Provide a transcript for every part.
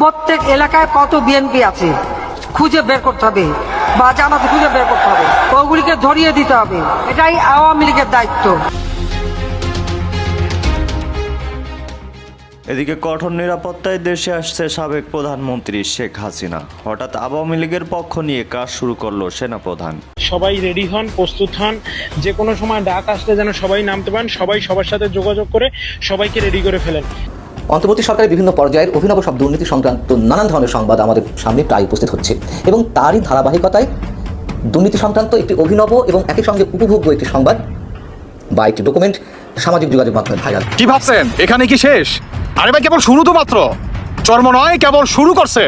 প্রত্যেক এলাকায় কত বিএনপি আছে খুঁজে বের করতে হবে বা জামাতে খুঁজে বের করতে হবে ওগুলিকে ধরিয়ে দিতে হবে। এটাই আওয়ামী লীগের দায়িত্ব। এদিকে কঠোর নিরাপত্তায় দেশে আসছে সাবেক প্রধানমন্ত্রী শেখ হাসিনা। হঠাৎ আওয়ামী লীগের পক্ষ নিয়ে কাজ শুরু করল সেনাপ্রধান। সবাই রেডি হন প্রস্তুত হন যে কোনো সময় ডাক আসলে যেন সবাই নামতে পারেন সবাই সবার সাথে যোগাযোগ করে সবাইকে রেডি করে ফেলেন। অন্তর্বর্তী সরকারের বিভিন্ন পর্যায়ের অভিনব সব দুর্নীতি সংক্রান্ত নানান ধরনের সংবাদ আমাদের সামনে প্রায় উপস্থিত হচ্ছে এবং তারই ধারাবাহিকতায় দুর্নীতি সংক্রান্ত একটি অভিনব এবং একই সঙ্গে উপভোগ্য একটি সংবাদ বা একটি ডকুমেন্ট সামাজিক যোগাযোগ মাধ্যমে ভাইরাল। কি ভাবছেন? এখানে কি শেষ? আরে ভাই কেবল শুরু তো মাত্র। চর্ম নয় কেবল শুরু করছে।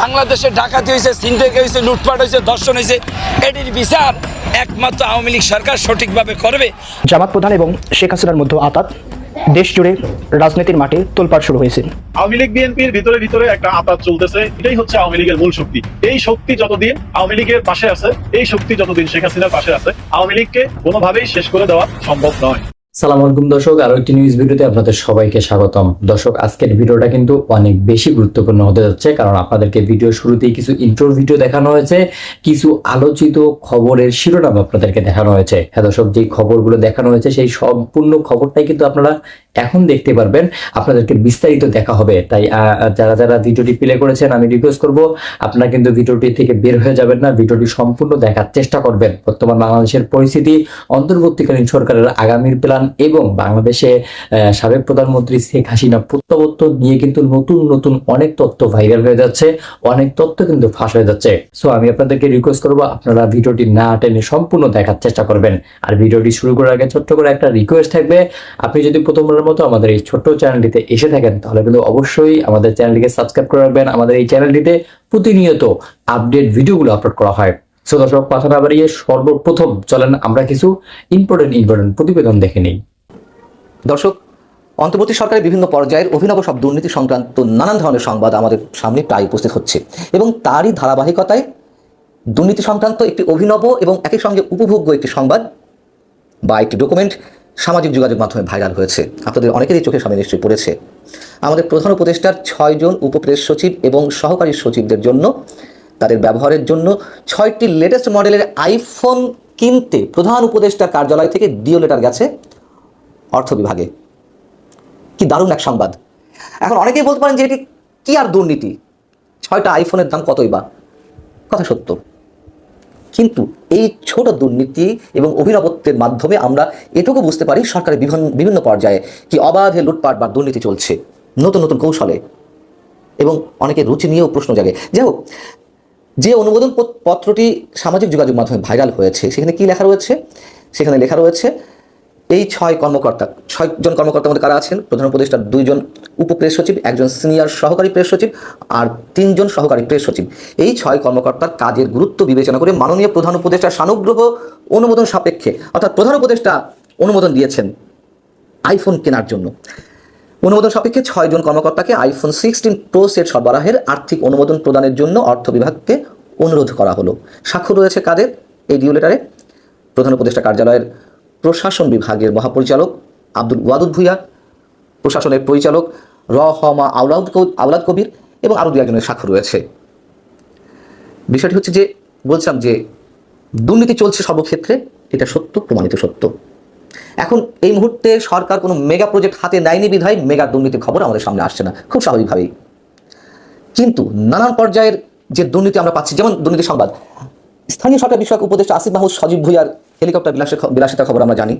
বাংলাদেশে ডাকাতি হয়েছে সিন্টেকে হয়েছে লুটপাট হয়েছে ধর্ষণ হয়েছে। এটির বিচার একমাত্র আওয়ামী লীগ সরকার সঠিকভাবে করবে। জামাত প্রধান এবং শেখ হাসিনার মধ্যে আতাত। দেশ জুড়ে রাজনীতির মাঠে তোলপাড় শুরু হয়েছে। আওয়ামী লীগ, বিএনপির ভিতরে ভিতরে একটা আতাত চলতেছে। এটাই হচ্ছে আওয়ামী লীগের মূল শক্তি। এই শক্তি যতদিন আওয়ামী লীগের পাশে আছে, এই শক্তি যতদিন শেখ হাসিনার পাশে আছে, আওয়ামী লীগকে কোনোভাবেই শেষ করে দেওয়া সম্ভব নয়। সালাম আলাইকুম, দর্শক। আরও একটি নিউজ ভিডিওতে আপনাদের সবাইকে স্বাগতম। দর্শক, আজকের ভিডিওটা কিন্তু অনেক বেশি গুরুত্বপূর্ণ হতে যাচ্ছে, কারণ আপনাদেরকে ভিডিও শুরুতেই কিছু ইন্টার ভিডিও দেখানো হয়েছে, কিছু আলোচিত খবরের শিরোনাম আপনাদেরকে দেখানো হয়েছে। হ্যাঁ দর্শক, যে খবরগুলো দেখানো হয়েছে, সেই সম্পূর্ণ খবরটাই কিন্তু আপনারা এখন দেখতে পারবেন, আপনাদেরকে বিস্তারিত দেখা হবে। তাই যারা যারা ভিডিওটি প্লে করেছেন, আমি রিকোয়েস্ট করব, আপনারা কিন্তু ভিডিওটি থেকে বের হয়ে যাবেন না, ভিডিওটি সম্পূর্ণ দেখার চেষ্টা করবেন। বর্তমান বাংলাদেশের পরিস্থিতি, অন্তর্বর্তীকালীন সরকারের আগামীর প্ল্যান এবং বাংলাদেশে সাবেক প্রধানমন্ত্রী শেখ হাসিনা প্রত্যাবর্তন নিয়ে কিন্তু নতুন নতুন অনেক তথ্য ভাইরাল হয়ে যাচ্ছে, অনেক তথ্য কিন্তু ফাঁস হয়ে যাচ্ছে। সো আমি আপনাদেরকে রিকোয়েস্ট করব, আপনারা ভিডিওটি না টেনে সম্পূর্ণ দেখার চেষ্টা করবেন। আর ভিডিওটি শুরু করার আগে ছোট্ট করে একটা রিকোয়েস্ট থাকবে, আপনি যদি প্রথমবারের মতো আমাদের এই ছোট্ট চ্যানেলটিতে এসে থাকেন, তাহলে কিন্তু অবশ্যই আমাদের চ্যানেলটিকে সাবস্ক্রাইব করে রাখবেন। আমাদের এই চ্যানেলটিতে প্রতিনিয়ত আপডেট ভিডিওগুলো আপলোড করা হয়। সো দর্শক, কথা না বাড়িয়ে সর্বপ্রথম চলেন আমরা কিছু ইম্পর্টেন্ট ইম্পর্টেন্ট প্রতিবেদন দেখে নিই। দর্শক, অন্তর্বর্তী সরকারের বিভিন্ন পর্যায়ের অভিনব সব দুর্নীতি সংক্রান্ত নানান ধরনের সংবাদ আমাদের সামনে প্রায় উপস্থিত হচ্ছে। এবং তারই ধারাবাহিকতায় দুর্নীতি সংক্রান্ত একটি অভিনব এবং একই সঙ্গে উপভোগ্য একটি সংবাদ বা একটি ডকুমেন্ট সামাজিক যোগাযোগ মাধ্যমে ভাইরাল হয়েছে। আপনাদের অনেকেরই চোখের সামনে নিশ্চয়ই পড়েছে। আমাদের প্রধান উপদেষ্টার ছয়জন উপপ্রেস সচিব এবং সহকারী সচিবদের জন্য, তাদের ব্যবহারের জন্য ছয়টি লেটেস্ট মডেলের আইফোন কিনতে প্রধান উপদেষ্টার কার্যালয় থেকে ডিও লেটার গেছে অর্থ বিভাগে। কি দারুণ এক সংবাদ। এখন অনেকেই বলতে পারেন যে এটি কি আর দুর্নীতি? ছয়টা আইফোনের দাম কতই বা? কথা সত্য। কিন্তু এই ছোট দুর্নীতি এবং অভিনবত্বের মাধ্যমে আমরা এটুকু বুঝতে পারি সরকারের বিভিন্ন বিভিন্ন পর্যায়ে কি অবাধে লুটপাট বা দুর্নীতি চলছে, নতুন নতুন কৌশলে। এবং অনেকে রুচি নিয়েও প্রশ্ন জাগে। যাই হোক, যে অনুমোদন পত্রটি সামাজিক যোগাযোগ মাধ্যমে ভাইরাল হয়েছে, সেখানে কি লেখা রয়েছে? সেখানে লেখা রয়েছে এই ছয় কর্মকর্তা ছয়জন কর্মকর্তার মধ্যে কারা আছেন? প্রধান উপদেষ্টার দুইজন উপপ্রেস সচিব, একজন সিনিয়র সহকারী প্রেস সচিব আর তিনজন সহকারী প্রেস সচিব। এই ছয় কর্মকর্তার কাজের গুরুত্ব বিবেচনা করে মাননীয় প্রধান উপদেষ্টার সানুগ্রহ অনুমোদন সাপেক্ষে, অর্থাৎ প্রধান উপদেষ্টা অনুমোদন দিয়েছেন আইফোন কেনার জন্য। অনুমোদন সাপেক্ষে ছয়জন কর্মকর্তাকে আইফোন সিক্সটিন প্রো সেট সরবরাহের আর্থিক অনুমোদন প্রদানের জন্য অর্থ বিভাগকে অনুরোধ করা হলো। স্বাক্ষর রয়েছে কাদের? এই ডিও লেটারে প্রধান উপদেষ্টা কার্যালয়ের প্রশাসন বিভাগের মহাপরিচালক আব্দুল ওয়াদুদ ভুইয়া, প্রশাসনের পরিচালক র হমা আউলাদ আউলাদ কবির এবং আরও দু একজনের স্বাক্ষর রয়েছে। বিষয়টি হচ্ছে যে, বলছিলাম যে দুর্নীতি চলছে সর্বক্ষেত্রে, এটা সত্য, প্রমাণিত সত্য। এখন এই মুহূর্তে সরকার কোনো মেগা প্রজেক্ট হাতে নেয়নি বিধায় মেগা দুর্নীতির খবর আমাদের সামনে আসছে না, খুব স্বাভাবিকভাবেই। কিন্তু নানান পর্যায়ের যে দুর্নীতি আমরা পাচ্ছি, যেমন দুর্নীতি সংবাদ, স্থানীয় সরকার বিষয়ক উপদেষ্টা আসিফ মাহমুদ সজীব ভুইয়ার হেলিকপ্টার বিলাসের খ- বিলাসিতার খবর আমরা জানি।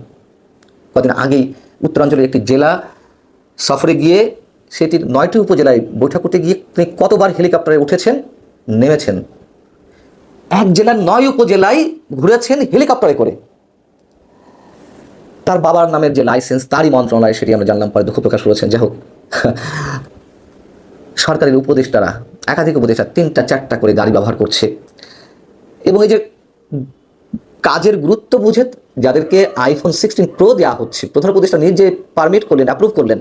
কদিন আগেই উত্তরাঞ্চলের একটি জেলা সফরে গিয়ে সেটির নয়টি উপজেলায় বৈঠক করতে গিয়ে তিনি কতবার হেলিকপ্টারে উঠেছেন, নেমেছেন। এক জেলার নয় উপজেলায় ঘুরেছেন হেলিকপ্টারে করে। তার বাবার নামের যে লাইসেন্স, তারই মন্ত্রণালয় সেটি আমরা জানলাম, পরে দুঃখ প্রকাশ করেছেন। যাই হোক, সরকারের উপদেষ্টারা, একাধিক উপদেষ্টা তিনটা, চারটা করে গাড়ি ব্যবহার করছে। এবং এই যে কাজের গুরুত্ব বুঝে যাদেরকে আইফোন সিক্সটিন প্রো দেওয়া হচ্ছে, প্রধান উপদেষ্টা নিজে পারমিট করলেন অ্যাপ্রুভ করলেন।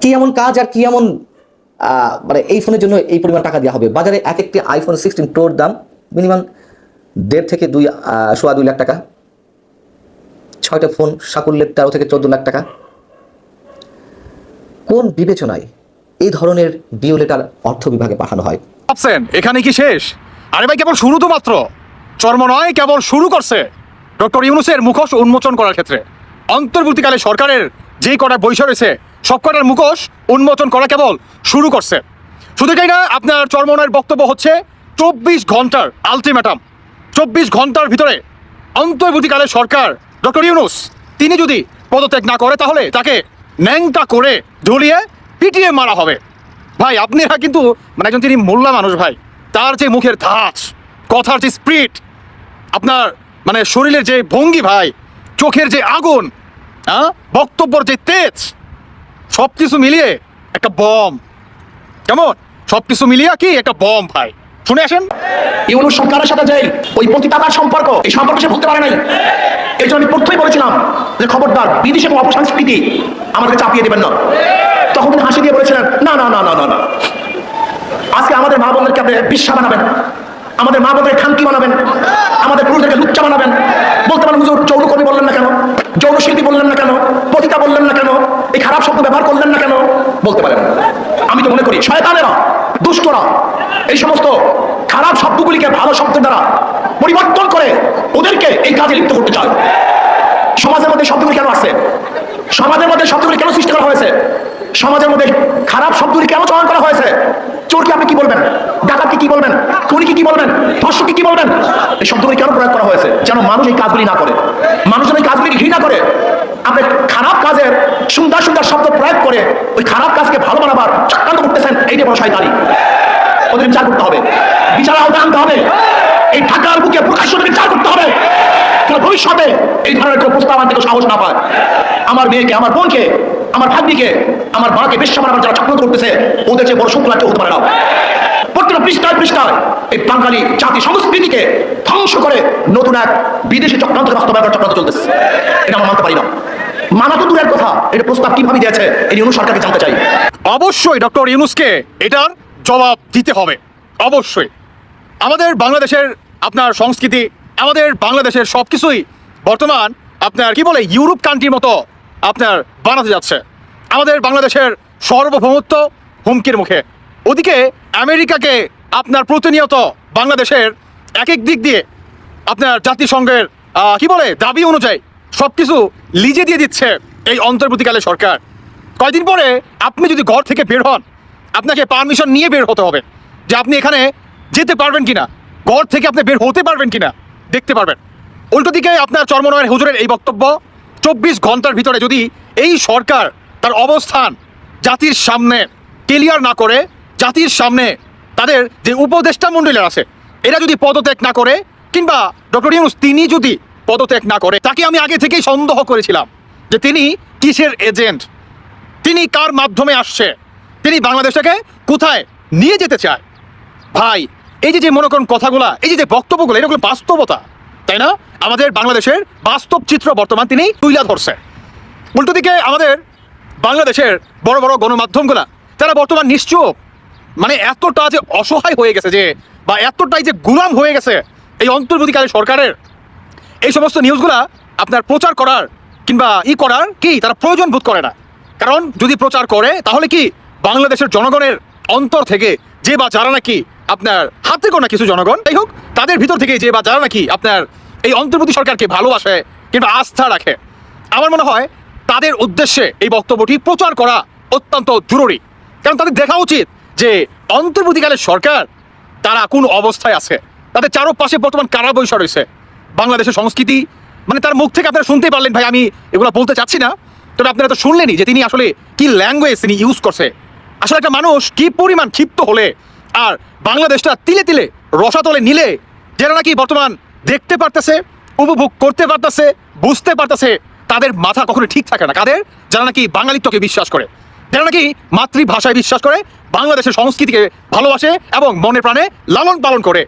কি এমন কাজ আর কি এমন মানে এই ফোনের জন্য এই পরিমাণ টাকা দেওয়া হবে? বাজারে এক একটি আইফোন সিক্সটিন প্রোর দাম মিনিমাম দেড় থেকে দুই সোয়া দুই লাখ টাকা। ছয়টা ফোন সাকুল্যের তেরো থেকে চোদ্দ লাখ টাকা। কোন বিবেচনায় এই ধরনের ডিও লেটার অর্থ বিভাগে পাঠানো হয়? এখানে কি শেষ? আরে ভাই, কেবল শুরু তো মাত্র। চর্ম নয়, কেবল শুরু করছে। ডক্টর ইউনুসের মুখোশ উন্মোচন করার ক্ষেত্রে। অন্তর্বর্তীকালে সরকারের যেই কটা বৈশা রয়েছে, সব কটার মুখোশ উন্মোচন করা কেবল শুরু করছে। শুধু তাই না, আপনার চর্মনয়ের বক্তব্য হচ্ছে, চব্বিশ ঘণ্টার আলটিমেটাম। চব্বিশ ঘণ্টার ভিতরে অন্তর্বর্তীকালে সরকার, ডক্টর ইউনুস, তিনি যদি পদত্যাগ না করে, তাহলে তাকে ন্যাংটা করে ঝুলিয়ে পিটিয়ে মারা হবে। ভাই, আপনারা কিন্তু মানে একজন তিনি মোল্লা মানুষ ভাই, তার যে মুখের ধাঁচ, কথার যে স্পিড আপনার মানে শরীরের যে ভঙ্গি ভাই, চোখের যে আগুন হ্যাঁ? বক্তব্যর যে তেজ সব কিছু মিলিয়ে একটা বম কেমন? সব কিছু মিলিয়ে কি? একটা বম ভাই। শুনে আসেন। ইউনুস সরকারের সাথে যে ওই পতিতাতার সম্পর্ক, এই সম্পর্ক সে ভুলতে পারে নাই। এই জন্য আমি প্রথমেই বলেছিলাম যে খবরদার, বিদেশ এবং অপসংস্কৃতি আমাদেরকে চাপিয়ে দেবেন না। তখন তিনি হাসি দিয়ে বলেছিলেন, না না না না না আজকে আমাদের মা বোনদেরকে আপনি বিশ্বা বানাবেন আমাদের মা বোনদের খানকি বানাবেন। আমাদের পুরুষদেরকে লুচ্চা বানাবেন। বলতে পারেন, হুজুর যৌনকর্মী বললেন না কেন? যৌন শিল্পী বললেন না কেন? পতিতা বললেন না কেন? এই খারাপ শব্দ ব্যবহার করলেন না কেন? বলতে পারেন। আমি তো মনে করি, শয়তানেরা, দুষ্টরা, এই সমস্ত খারাপ শব্দগুলিকে ভালো শব্দের দ্বারা পরিবর্তন করে ওদেরকে এই কাজে লিপ্ত করতে চায়। সমাজের মধ্যে শব্দগুলি কেন আসছে? সমাজের মধ্যে শব্দগুলি কেন সৃষ্টি করা হয়েছে? সমাজের মধ্যে খারাপ শব্দগুলি কেন চয়ন করা হয়েছে? চোরকে আপনি কি বলবেন? ডাকাতকে কি বলবেন? খুনিকে কি বলবেন? ধর্ষককে কি বলবেন? এই শব্দগুলি কেন প্রয়োগ করা হয়েছে? যেন মানুষ এই কাজগুলি না করে। মানুষ এই কাজগুলি ঘৃণা করে। আপনি খারাপ কাজের সুন্দর সুন্দর শব্দ প্রয়োগ করে ওই খারাপ কাজকে ভালো বানাবার চক্রান্ত করতেছেন এইটা বড় শয়তানি। ওদের বিচার করতে হবে। বিচার আওতায় আনতে হবে। এই ঢাকার বুকে প্রকাশ্য বিচার করতে হবে। যেন ভবিষ্যতে এই ধরনের কোনো প্রস্তাব আনতে কেউ সাহস না পায়। আমার মেয়েকে, আমার বোনকে, আমার ভাগ্নিকে, আমার মাকে বেশ আমার যারা চক্রান্ত করতেছে, ওদের যে বড় কেউ হতে পারে না। পৃষ্ঠায় পৃষ্ঠায় এই বাঙালি জাতি সংস্কৃতিকে ধ্বংস করে নতুন এক বিদেশি বাস্তবায়ন চক্রান্ত চলতেছে। এটা আমরা মানতে পারি না। মানা তো দূরের কথা, এটা প্রস্তাব কীভাবে দিয়েছে, এই অনু সরকারকে জানতে চাই। অবশ্যই, ডক্টর ইউনুসকে এটার জবাব দিতে হবে। অবশ্যই। আমাদের বাংলাদেশের আপনার সংস্কৃতি আমাদের বাংলাদেশের সব কিছুই বর্তমান আপনার কি বলে, ইউরোপ কান্ট্রির মতো আপনার বানাতে যাচ্ছে। আমাদের বাংলাদেশের সর্বভৌমত্ব হুমকির মুখে। ওদিকে আমেরিকাকে আপনার প্রতিনিয়ত বাংলাদেশের এক এক দিক দিয়ে আপনার জাতিসংঘের কি বলে, দাবি অনুযায়ী সব কিছু লিজে দিয়ে দিচ্ছে এই অন্তর্বর্তীকালে সরকার। কয়দিন পরে আপনি যদি ঘর থেকে বের হন, আপনাকে পারমিশন নিয়ে বের হতে হবে যে আপনি এখানে যেতে পারবেন কিনা, ঘর থেকে আপনি বের হতে পারবেন কিনা। দেখতে পারবেন। উল্টো দিকে আপনার চর্মনয়ের হুজুরের এই বক্তব্য, চব্বিশ ঘণ্টার ভিতরে যদি এই সরকার তার অবস্থান জাতির সামনে ক্লিয়ার না করে, জাতির সামনে তাদের যে উপদেষ্টা মণ্ডলীর আছে, এরা যদি পদত্যাগ না করে, কিংবা ডক্টর ইউনুস তিনি যদি পদত্যাগ না করে, তাকে আমি আগে থেকেই সন্দেহ করেছিলাম যে তিনি কিসের এজেন্ট তিনি কার মাধ্যমে আসছে? তিনি বাংলাদেশটাকে কোথায় নিয়ে যেতে চায়? ভাই এই যে যে মনে করেন কথাগুলা, এই যে যে বক্তব্যগুলো, এগুলো বাস্তবতা, তাই না? আমাদের বাংলাদেশের বাস্তব চিত্র বর্তমান তিনি তুইলা ধরছে। উল্টো দিকে আমাদের বাংলাদেশের বড় বড় গণমাধ্যমগুলা, তারা বর্তমান নিশ্চুপ। মানে এতটা যে অসহায় হয়ে গেছে যে, বা এতটাই যে গুলাম হয়ে গেছে এই অন্তর্বর্তীকালে সরকারের, এই সমস্ত নিউজগুলা আপনার প্রচার করার কিংবা ই করার কি তারা প্রয়োজন বোধ করে না। কারণ যদি প্রচার করে, তাহলে কি বাংলাদেশের জনগণের অন্তর থেকে যে বা যারা নাকি আপনার হাতে গোনা কিছু জনগণ। যাই হোক, তাদের ভিতর থেকে যে বা যারা নাকি আপনার এই অন্তর্বর্তী সরকারকে ভালোবাসে কিংবা আস্থা রাখে, আমার মনে হয় তাদের উদ্দেশ্যে এই বক্তব্যটি প্রচার করা অত্যন্ত জরুরি। কারণ তাদের দেখা উচিত যে অন্তর্বর্তীকালের সরকার তারা কোন অবস্থায় আছে। তাদের চারপাশে বর্তমান কারা বৈশা রয়েছে। বাংলাদেশের সংস্কৃতি মানে তার মুখ থেকে আপনারা শুনতেই পারলেন ভাই, আমি এগুলো বলতে চাচ্ছি না। তবে আপনারা তো শুনলেনই যে তিনি আসলে কি ল্যাঙ্গুয়েজ তিনি ইউজ করছে। আসলে একটা মানুষ কি পরিমাণ ক্ষিপ্ত হলে আর বাংলাদেশটা তিলে তিলে রসাতলে নিলে যারা নাকি বর্তমান দেখতে পারতেছে, উপভোগ করতে পারতেছে, বুঝতে পারতেছে, তাদের মাথা কখনো ঠিক থাকে না। কাদের? যারা নাকি বাঙালিত্বকে বিশ্বাস করে। যারা নাকি মাতৃভাষায় বিশ্বাস করে, বাংলাদেশের সংস্কৃতিকে ভালোবাসে এবং মনে প্রাণে লালন পালন করে,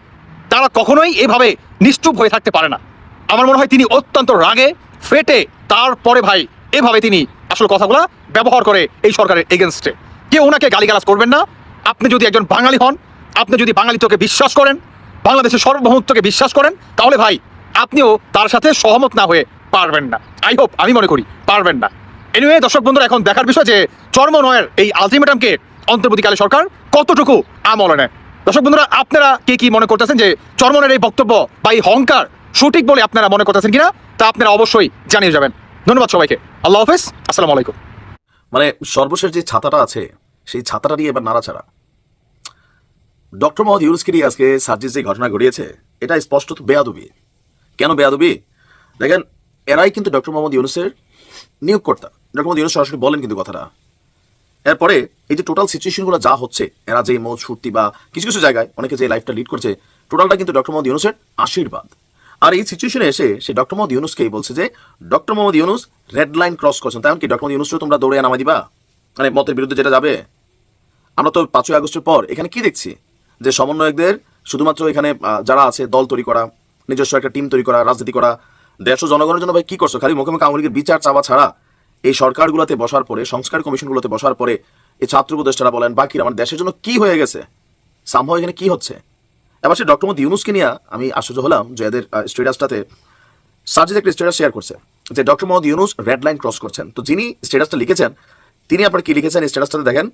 তারা কখনোই এভাবে নিশ্চুপ হয়ে থাকতে পারে না। আমার মনে হয় তিনি অত্যন্ত রাগে, ফেটে, তারপরে ভাই, এভাবে তিনি আসল কথাগুলো ব্যবহার করে এই সরকারের এগেনস্টে। কেউ ওনাকে গালিগালাজ করবেন না আপনি যদি একজন বাঙালি হন, আপনি যদি বাঙালি বাঙালিত্বকে বিশ্বাস করেন, বাংলাদেশের সার্বভৌমত্বকে বিশ্বাস করেন, তাহলে ভাই আপনিও তার সাথে সহমত না হয়ে পারবেন না। আই হোপ আমি মনে করি, পারবেন না। এনিওয়ে দর্শক বন্ধুরা, এখন দেখার বিষয় যে চর্ম চর্মনয়ের এই আলটিমেটামকে অন্তর্বর্তীকালে সরকার কতটুকু আমলে নেয় দর্শক বন্ধুরা, আপনারা কে কি মনে করতেছেন যে চর্মনের এই বক্তব্য বা এই হংকার সঠিক বলে আপনারা মনে করতেছেন কিনা, তা আপনারা অবশ্যই জানিয়ে যাবেন। ধন্যবাদ সবাইকে। আল্লাহ হাফেজ, আসসালামু আলাইকুম। মানে সর্বশেষ যে ছাতাটা আছে সেই ছাতাটা নিয়ে এবার নাড়াচাড়া। ডক্টর মোহাম্মদ ইউনুসকে আজকে সার্জিস যে ঘটনা ঘটিয়েছে, এটা স্পষ্টত বেয়াদবি। কেন বেয়াদবি? দেখেন, এরাই কিন্তু ডক্টর মোহাম্মদ ইউনুসের নিয়োগকর্তা। ডক্টর মোহাম্মদ ইউনুস সরাসরি বলেন কিন্তু কথাটা। এরপরে এই যে টোটাল সিচুয়েশনগুলো যা হচ্ছে, এরা যে মৌজ ছুটি বা কিছু কিছু জায়গায় অনেকে যে লাইফটা লিড করছে, টোটালটা কিন্তু ডক্টর মোহাম্মদ ইউনুসের আশীর্বাদ। আর এই সিচুয়েশনে এসে সে ডক্টর মোহাম্মদ ইউনুসকেই বলছে যে, doctor Mohammad Yunus red line cross করছেন। তেমন কি ডক্টর মোহাম্মদ ইউনুসও তোমরা দৌড়ে নামা দিবা? মানে মতের বিরুদ্ধে যেটা যাবে? আমরা তো পাঁচই আগস্টের পর, এখানে কি দেখছি? যে সমন্বয়কদের শুধুমাত্র এখানে যারা আছে, দল তৈরি করা, নিজস্ব একটা টিম তৈরি করা, রাজনীতি করা ও জনগণের জন্য ভাই কি করছ? খালি মুখে মুখে আওয়ামী বিচার চাওয়া ছাড়া এই সরকারগুলোতে বসার পরে, সংস্কার কমিশনগুলোতে বসার পরে এই ছাত্র উপদেষ্টারা বলেন, বাকিরা আমার দেশের জন্য কি হয়ে গেছে? সামহাও এখানে কি হচ্ছে? এবার সে ডক্টর মোহাম্মদ ইউনুসকে নিয়ে আমি আশ্চর্য হলাম যে এদের স্টেটাসটাতে সার্জিদ একটা স্টেটাস শেয়ার করছে, যে doctor Mohammad Yunus red line cross করছেন। তো যিনি স্ট্যাটাসটা লিখেছেন, তিনি আপনার কি লিখেছেন স্ট্যাটাসটাতে দেখেন?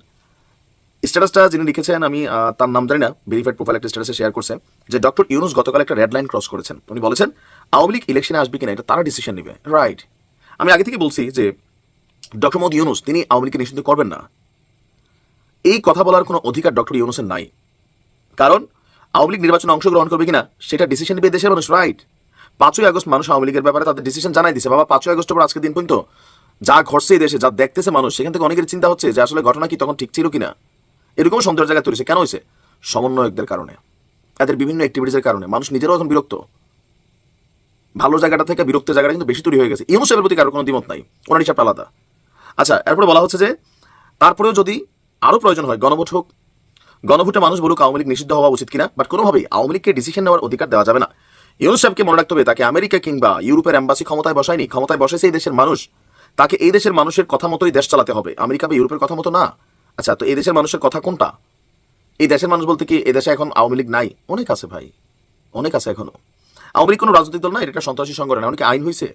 স্ট্যাটাসটা যিনি লিখেছেন, আমি তার নাম জানি না, ভেরিফাইড প্রোফাইল একটা স্ট্যাটাসে শেয়ার করছে যে ডক্টর ইউনুস গতকাল একটা রেড লাইন ক্রস করেছেন। উনি বলেছেন, আওয়ামী লীগ ইলেকশনে আসবে কিনা, এটা তারা ডিসিশন নেবে। রাইট আমি আগে থেকে বলছি যে, ডক্টর মোহাম্মদ ইউনুস, তিনি আওয়ামী লীগকে নিষিদ্ধ করবেন না। এই কথা বলার কোনো অধিকার ডক্টর ইউনুসের নাই। কারণ, আওয়ামী লীগ নির্বাচনে অংশগ্রহণ করবে কিনা, সেটা ডিসিশন নেবে দেশের মানুষ রাইট পাঁচই আগস্ট মানুষ আওয়ামী লীগের ব্যাপারে তাদের ডিসিশন জানাই দিছে। বাবা, পাঁচই আগস্ট পর আজকের দিন পর্যন্ত যা ঘটছে এই দেশে, যা দেখতেছে মানুষ, সেখান থেকে অনেকের চিন্তা হচ্ছে যে আসলে ঘটনা কি তখন ঠিক ছিল কিনা। এরকম সন্দেহের জায়গা তৈরি। কেন হয়েছে? সমন্বয়কদের কারণে। এদের বিভিন্ন অ্যাক্টিভিটিসের কারণে। মানুষ নিজেরাও এখন বিরক্ত। ভালো জায়গাটা থেকে বিরক্ত জায়গাটা কিন্তু বেশি তৈরি হয়ে গেছে। ইউনুস সাহেবের প্রতি কারও কোনো দ্বিমত নাই। ওনার হিসাবটা আলাদা। আচ্ছা এরপরে বলা হচ্ছে যে, তারপরেও যদি আরও প্রয়োজন হয়, গণভোট হোক, গণভোটে মানুষ বলুক আওয়ামী লীগ নিষিদ্ধ হওয়া উচিত কিনা বাট কোনোভাবেই আওয়ামী লীগকে ডিসিশন নেওয়ার অধিকার দেওয়া যাবে না। ইউনুস সাহেবকে মনে রাখতে হবে, তাকে আমেরিকা কিংবা ইউরোপের অ্যাম্বাসি ক্ষমতায় বসায়নি। ক্ষমতায় বসেছে এই দেশের মানুষ। তাকে এই দেশের মানুষের কথা মতোই দেশ চালাতে হবে। আমেরিকা বা ইউরোপের কথা মতো না। আচ্ছা তো এই দেশের মানুষের কথা কোনটা? এই দেশের মানুষ বলতে কি এই দেশে এখন আওয়ামী লীগ নাই? অনেক আছে ভাই, অনেক আছে এখনও। আওয়ামী লীগ কোনো রাজনৈতিক দল না এটা সন্ত্রাসী সংগঠন এমনকি আইন হয়েছে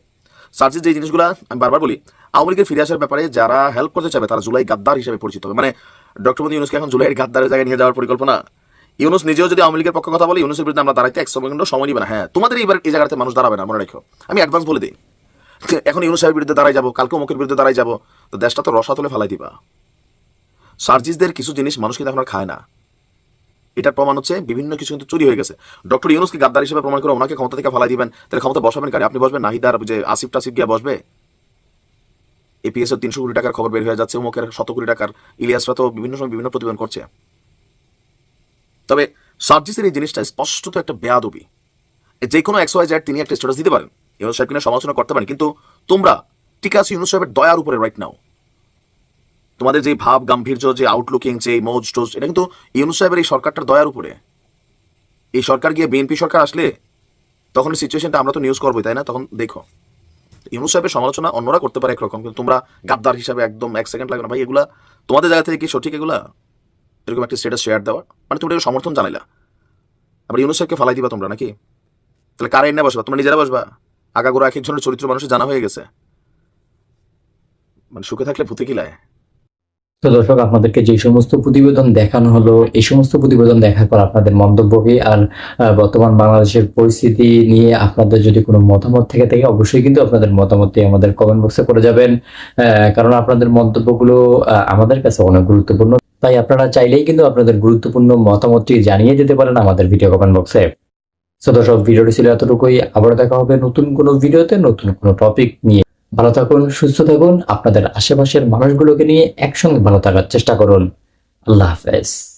সার্জিস যে জিনিসগুলো আমি বারবার বলি, আওয়ামী লীগের ফিরে আসার ব্যাপারে যারা হেল্প করতে চাবে তারা জুলাই গাদ্দার হিসেবে পরিচিত হবে। মানে ডক্টর মোদী ইউনুসকে এখন জুলাইয়ের গাদ্দারের জায়গায় নিয়ে যাওয়ার পরিকল্পনা। ইউনুস নিজেও যদি আওয়ামী লীগের পক্ষে কথা বলে, ইউনুসের বিরুদ্ধে আমরা দাঁড়াইতে এক সেকেন্ড সময় নিবে না। হ্যাঁ তোমাদের এইবার এই জায়গাতে মানুষ দাঁড়াবে না, মনে রেখো। আমি অ্যাডভান্স বলে দিই। এখন ইউনুস সাহেবের বিরুদ্ধে দাঁড়াই যাব, কালকে মুখের বিরুদ্ধে দাঁড়াই যাব, তো দেশটা তো রসা তুলে ফেলাই দিবা। সার্জিসদের কিছু জিনিস মানুষ কিন্তু এখন আর খায় না। এটার প্রমাণ হচ্ছে বিভিন্ন কিছু কিন্তু চুরি হয়ে গেছে। ডক্টর ইউনুসকে গাদ্দার হিসেবে প্রমাণ করে ওনাকে ক্ষমতা থেকে ফেলাই দিবেন? তাহলে ক্ষমতা বসাবেন কারে? আপনি বসবেন? নাহিদার যে আসিফ টাসিফ গিয়ে বসবে? এপিএস এর তিনশো কোটি টাকার খবর বের হয়ে যাচ্ছে উমুকের শত কোটি টাকার। ইলিয়াসরা তো বিভিন্ন সময় বিভিন্ন প্রতিবেদন করছে। তবে সার্জিসের এই জিনিসটা স্পষ্টত একটা বেয়াদবি। যে কোনো এক্স ওয়াই জেড তিনি একটা স্ট্যাটাস দিতে পারেন। ইউনুস সাহেব কিনা সমালোচনা করতে পারেন। কিন্তু তোমরা টিকা আছে ইউনুস সাহেবের দয়ার উপরে রাইট নাও তোমাদের যে ভাব, গাম্ভীর্য, যে আউটলুকিং যে মৌজ টোজ, এটা কিন্তু ইউনুস সাহেবের এই সরকারটার দয়ার উপরে। এই সরকার গিয়ে বিএনপি সরকার আসলে তখন সিচুয়েশনটা আমরা তো নিউজ করবোই, তাই না? তখন দেখো, ইউনুস সাহেবের সমালোচনা অন্যরা করতে পারে একরকম, কিন্তু তোমরা গাদ্দার হিসাবে একদম এক সেকেন্ড লাগবে না। ভাই, এগুলা তোমাদের জায়গা থেকে কি সঠিক এগুলা? এরকম একটা স্টেটাস শেয়ার দেওয়া? মানে তোমরা এটাকে সমর্থন জানাইলা। আবার ইউনুস সাহেবকে ফালাই দিবা তোমরা নাকি? তাহলে কারা এনে বসবা? তোমরা নিজেরা বসবা। আগাগোড়া এক একজনের চরিত্র মানুষের জানা হয়ে গেছে। মানে সুখে থাকলে ভূতে কিলায় তো দর্শক, আপনাদেরকে যে সমস্ত প্রতিবেদন দেখানো হলো, এই সমস্ত প্রতিবেদন দেখার পর আপনাদের মন্তব্য কি? আর বর্তমান বাংলাদেশের পরিস্থিতি নিয়ে আপনাদের যদি কোনো মতামত থেকে থাকে, অবশ্যই কিন্তু আপনাদের মতামতটি আমাদের কমেন্ট বক্সে করে যাবেন। কারণ আপনাদের মন্তব্যগুলো আমাদের কাছে অনেক গুরুত্বপূর্ণ। তাই আপনারা চাইলেই কিন্তু আপনাদের গুরুত্বপূর্ণ মতামতটি জানিয়ে যেতে পারেন আমাদের ভিডিও কমেন্ট বক্সে তো দর্শক, ভিডিওটি ছিল এতটুকুই। আবার দেখা হবে নতুন কোনো ভিডিওতে নতুন কোনো টপিক নিয়ে। ভালো থাকুন, সুস্থ থাকুন। আপনাদের আশেপাশের মানুষগুলোকে নিয়ে একসঙ্গে ভালো থাকার চেষ্টা করুন। আল্লাহ হাফেজ।